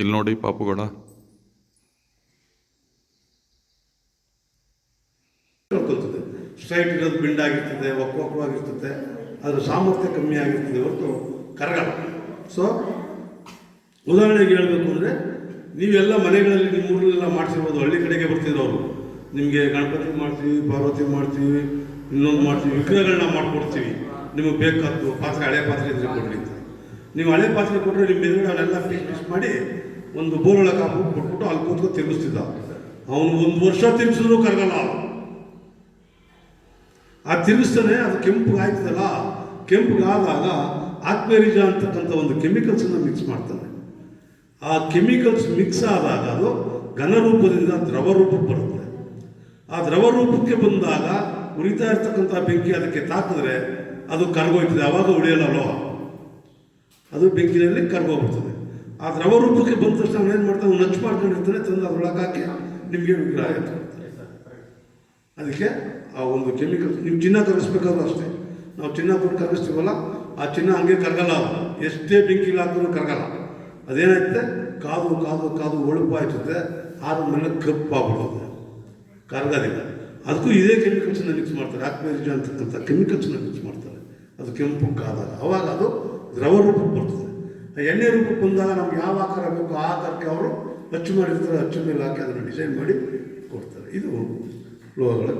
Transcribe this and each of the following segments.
ಇಲ್ಲಿ ನೋಡಿ ಪಾಪುಗಳ. ಸ್ಟ್ರೈಟ್ ಇರೋದು ಬಿಲ್ಡ್ ಆಗಿರ್ತದೆ ವಕ್ವಕವಾಗಿರ್ತದೆ ಅದರ ಸಾಮರ್ಥ್ಯ ಕಮ್ಮಿ ಆಗಿರ್ತದೆ ಹೊರತು ಕರಗಲ್ಲ. ಸೊ ಉದಾಹರಣೆಗೆ ಹೇಳಬೇಕು ಅಂದರೆ, ನೀವೆಲ್ಲ ಮನೆಗಳಲ್ಲಿ ನಿಮ್ಮ ಊರಲ್ಲೆಲ್ಲ ಮಾಡಿಸಿರ್ಬೋದು ಹಳ್ಳಿ ಕಡೆಗೆ ಬರ್ತಿದ್ರು ಅವರು ನಿಮಗೆ ಗಣಪತಿ ಮಾಡ್ತೀವಿ, ಪಾರ್ವತಿ ಮಾಡ್ತೀವಿ, ಇನ್ನೊಂದು ಮಾಡ್ತೀವಿ ವಿಗ್ರಹಗಳನ್ನ ಮಾಡಿಕೊಡ್ತೀವಿ. ನಿಮಗೆ ಬೇಕಾದ್ದು ಪಾತ್ರೆ, ಹಳೆ ಪಾತ್ರೆ ಇದ್ರೆ ಕೊಡ್ರಿ ನೀವು ಹಳೆ ಪಾತ್ರೆ ಕೊಟ್ಟರೆ ನಿಮ್ಮ ಎದುರುಗಡೆ ಅವನ್ನೆಲ್ಲ ಫಿಶ್ ಫಿಶ್ ಮಾಡಿ ಒಂದು ಬೋರೊಳಗೆ ಹಾಕ್ಬಿಟ್ಟು ಕೊಟ್ಬಿಟ್ಟು ಅಲ್ಲಿ ಕೂತ್ಕೊಂಡು ತಿರುಗಿಸ್ತಿದ್ದ ಅವನು ಒಂದು ವರ್ಷ ತಿರುಗಿಸಿದ್ರು ಕರಗಲ್ಲ ಆ ತಿರುಗಿಸ್ತಾನೆ ಅದು ಕೆಂಪು ಆಯ್ತದಲ್ಲ ಕೆಂಪುಗಾದಾಗ ಆಕ್ವೇರಿಜಾ ಅಂತಕ್ಕಂಥ ಒಂದು ಕೆಮಿಕಲ್ಸನ್ನು ಮಿಕ್ಸ್ ಮಾಡ್ತಾನೆ. ಆ ಕೆಮಿಕಲ್ಸ್ ಮಿಕ್ಸ್ ಆದಾಗ ಅದು ಘನರೂಪದಿಂದ ದ್ರವ ರೂಪಕ್ಕೆ ಬರುತ್ತೆ. ಆ ದ್ರವ ರೂಪಕ್ಕೆ ಬಂದಾಗ ಉರಿತಾ ಇರ್ತಕ್ಕಂಥ ಬೆಂಕಿ ಅದಕ್ಕೆ ತಾಕಿದ್ರೆ ಅದು ಕರಗೋಯ್ತದೆ, ಅವಾಗ ಉಳಿಯಲ್ಲ ಲೋಹ. ಅದು ಬೆಂಕಿನಲ್ಲಿ ಕರ್ಗೋಗ್ಬಿಡ್ತದೆ ಆ ದ್ರವ ರೂಪಕ್ಕೆ ಬಂದ ತಕ್ಷಣ ಅವನು ಏನು ಮಾಡ್ತಾನೆ? ಅವ್ನು ನಚ್ಚು ಮಾಡ್ಕೊಂಡಿರ್ತಾನೆ ತಂದು ಅದರೊಳಗೆ ಹಾಕಿ ನಿಮಗೆ ವಿಗ್ರಹ ಆಯಿತು? ಅದಕ್ಕೆ ಆ ಒಂದು ಕೆಮಿಕಲ್ ನೀವು ಚಿನ್ನ ಕರಗಿಸ್ಬೇಕಾದ್ರೂ ಅಷ್ಟೇ. ನಾವು ಚಿನ್ನ ಕೊಟ್ಟು ಕರಗಿಸ್ತೀವಲ್ಲ, ಆ ಚಿನ್ನ ಹಂಗೆ ಕರಗಲ್ಲ ಎಷ್ಟೇ ಬೆಂಕಿಲಿ ಹಾಕಿದ್ರು ಕರಗಲ್ಲ. ಅದೇನಾಯ್ತದೆ? ಕಾದು ಕಾದು ಕಾದು ಒಳುಪಾಯ್ತದೆ ಆದ ಮೇಲೆ ಕಪ್ಪಾಗ್ಬಿಡೋದು ಕರಗೋದಿಲ್ಲ. ಅದಕ್ಕೂ ಇದೇ ಕೆಮಿಕಲ್ಸನ್ನ ಮಿಕ್ಸ್ ಮಾಡ್ತಾರೆ. ಆಕ್ವೇರಿಜಾ ಅಂತಕ್ಕಂಥ ಕೆಮಿಕಲ್ಸನ್ನ ಮಿಕ್ಸ್ ಮಾಡ್ತಾರೆ. ಅದು ಕೆಂಪು ಕಾದಾಗ. ಅವಾಗ ಅದು ದ್ರವ ರೂಪಕ್ಕೆ ಬರ್ತದೆ. ಎಣ್ಣೆ ರೂಪಕ್ಕೆ ಬಂದಾಗ ನಮ್ಗೆ ಯಾವ ಆಕಾರ ಬೇಕು ಆ ಆಕಾರಕ್ಕೆ ಅವರು ಅಚ್ಚು ಮಾಡಿರ್ತಾರೆ, ಅಚ್ಚು ಮೇಲೆ ಹಾಕಿ ಅದನ್ನು ಡಿಸೈನ್ ಮಾಡಿ ಕೊಡ್ತಾರೆ. ಇದು ಲೋಹಗಳ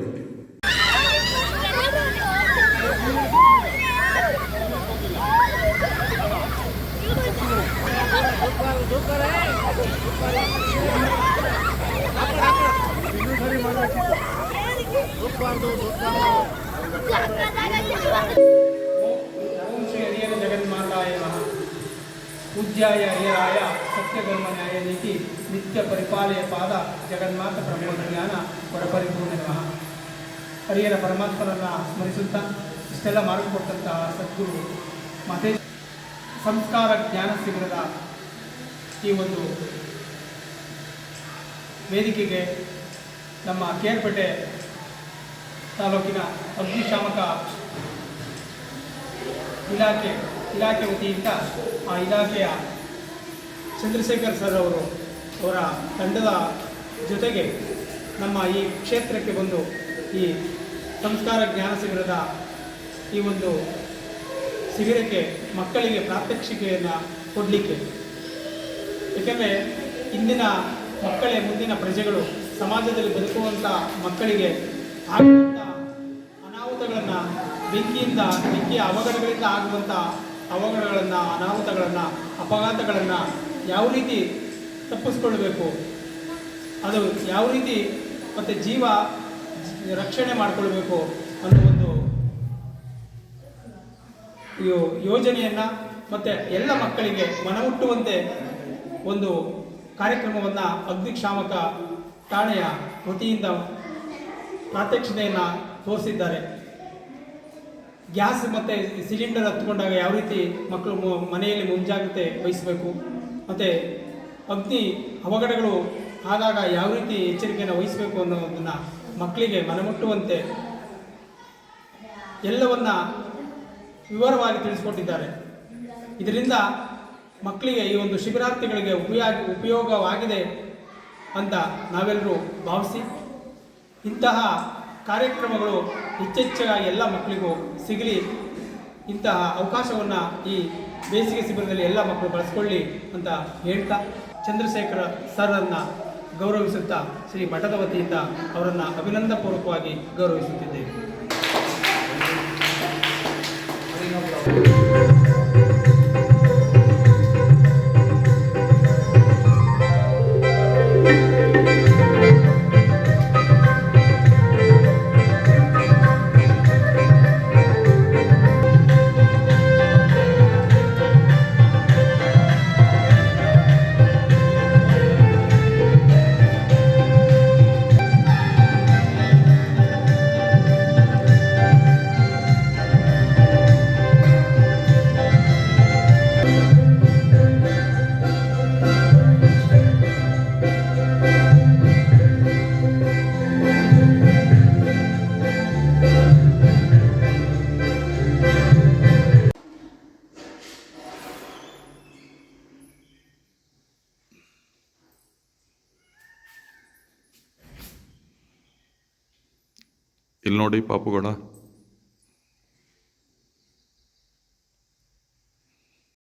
ಓಂ ಪೂಜ್ಯಾಯ ಏರಾಯ ಸತ್ಯಧರ್ಮ ನ್ಯಾಯ ನೀತಿ ನಿತ್ಯ ಪರಿಪಾಲಯ ಪಾದ ಜಗನ್ಮಾತ ಪ್ರಮೋದ ಜ್ಞಾನ ಪರಪರಿಪೂರ್ಣ ನಮಃ. ಹರಿಯರ ಪರಮಾತ್ಮರನ್ನ ಸ್ಮರಿಸುತ್ತಾ ಇಷ್ಟೆಲ್ಲ ಮಾಡಿಕೊಟ್ಟಂತಹ ಸದ್ಗುರು ಮತ್ತೆ ಸಂಸ್ಕಾರ ಜ್ಞಾನ ಶಿಬಿರದ ಈ ಒಂದು ವೇದಿಕೆಗೆ ನಮ್ಮ ಕೇರ್ಪೇಟೆ ತಾಲೂಕಿನ ಅಗ್ನಿಶಾಮಕ ಇಲಾಖೆ ಇಲಾಖೆ ವತಿಯಿಂದ ಆ ಇಲಾಖೆಯ ಚಂದ್ರಶೇಖರ್ ಸರ್ ಅವರು ಅವರ ತಂಡದ ಜೊತೆಗೆ ನಮ್ಮ ಈ ಕ್ಷೇತ್ರಕ್ಕೆ ಬಂದು ಈ ಸಂಸ್ಕಾರ ಜ್ಞಾನ ಶಿಬಿರದ ಈ ಒಂದು ಶಿಬಿರಕ್ಕೆ ಮಕ್ಕಳಿಗೆ ಪ್ರಾತ್ಯಕ್ಷಿಕೆಯನ್ನು ಕೊಡಲಿಕ್ಕೆ. ಏಕೆಂದರೆ ಇಂದಿನ ಮಕ್ಕಳೇ ಮುಂದಿನ ಪ್ರಜೆಗಳು ಸಮಾಜದಲ್ಲಿ ಬದುಕುವಂಥ ಮಕ್ಕಳಿಗೆ ಆಗುವಂಥ ಅನಾಹುತಗಳನ್ನು ಬೆಂಕಿಯಿಂದ, ಬೆಂಕಿಯ ಅವಘಡಗಳಿಂದ ಆಗುವಂಥ ಅವಘಡಗಳನ್ನು ಅನಾಹುತಗಳನ್ನು, ಅಪಘಾತಗಳನ್ನು ಯಾವ ರೀತಿ ತಪ್ಪಿಸ್ಕೊಳ್ಬೇಕು? ಅದು ಯಾವ ರೀತಿ ಮತ್ತು ಜೀವ ರಕ್ಷಣೆ ಮಾಡಿಕೊಳ್ಬೇಕು ಅನ್ನೋ ಒಂದು ಯೋಜನೆಯನ್ನು ಮತ್ತು ಎಲ್ಲ ಮಕ್ಕಳಿಗೆ ಮನಮುಟ್ಟುವಂತೆ ಒಂದು ಕಾರ್ಯಕ್ರಮವನ್ನು ಅಗ್ನಿಶಾಮಕ ಠಾಣೆಯ ವತಿಯಿಂದ ಪ್ರಾತ್ಯಕ್ಷತೆಯನ್ನು ತೋರಿಸಿದ್ದಾರೆ. ಗ್ಯಾಸ್ ಮತ್ತು ಸಿಲಿಂಡರ್ ಹತ್ಕೊಂಡಾಗ ಯಾವ ರೀತಿ ಮಕ್ಕಳು ಮನೆಯಲ್ಲಿ ಮುಂಜಾಗ್ರತೆ ವಹಿಸಬೇಕು? ಮತ್ತು ಅಗ್ನಿ ಅವಘಡಗಳು ಆಗಾಗ ಯಾವ ರೀತಿ ಎಚ್ಚರಿಕೆಯನ್ನು ವಹಿಸಬೇಕು ಅನ್ನೋದನ್ನು ಮಕ್ಕಳಿಗೆ ಮನಮುಟ್ಟುವಂತೆ ಎಲ್ಲವನ್ನ ವಿವರವಾಗಿ ತಿಳಿಸಿಕೊಟ್ಟಿದ್ದಾರೆ. ಇದರಿಂದ ಮಕ್ಕಳಿಗೆ ಈ ಒಂದು ಶಿಬಿರಾರ್ಥಿಗಳಿಗೆ ಉಪಯೋಗ ಉಪಯೋಗವಾಗಿದೆ ಅಂತ ನಾವೆಲ್ಲರೂ ಭಾವಿಸಿ ಇಂತಹ ಕಾರ್ಯಕ್ರಮಗಳು ಹೆಚ್ಚೆಚ್ಚಾಗಿ ಎಲ್ಲ ಮಕ್ಕಳಿಗೂ ಸಿಗಲಿ, ಇಂತಹ ಅವಕಾಶವನ್ನು ಈ ಬೇಸಿಗೆ ಶಿಬಿರದಲ್ಲಿ ಎಲ್ಲ ಮಕ್ಕಳು ಬಳಸ್ಕೊಳ್ಳಿ ಅಂತ ಹೇಳ್ತಾ ಚಂದ್ರಶೇಖರ ಸರ್ರನ್ನು ಗೌರವಿಸುತ್ತಾ ಶ್ರೀ ಮಠದ ವತಿಯಿಂದ ಅವರನ್ನು ಅಭಿನಂದಪೂರ್ವಕವಾಗಿ ಗೌರವಿಸುತ್ತಿದ್ದೇವೆ. ಇಲ್ಲಿ ನೋಡಿ ಪಾಪುಗಳ.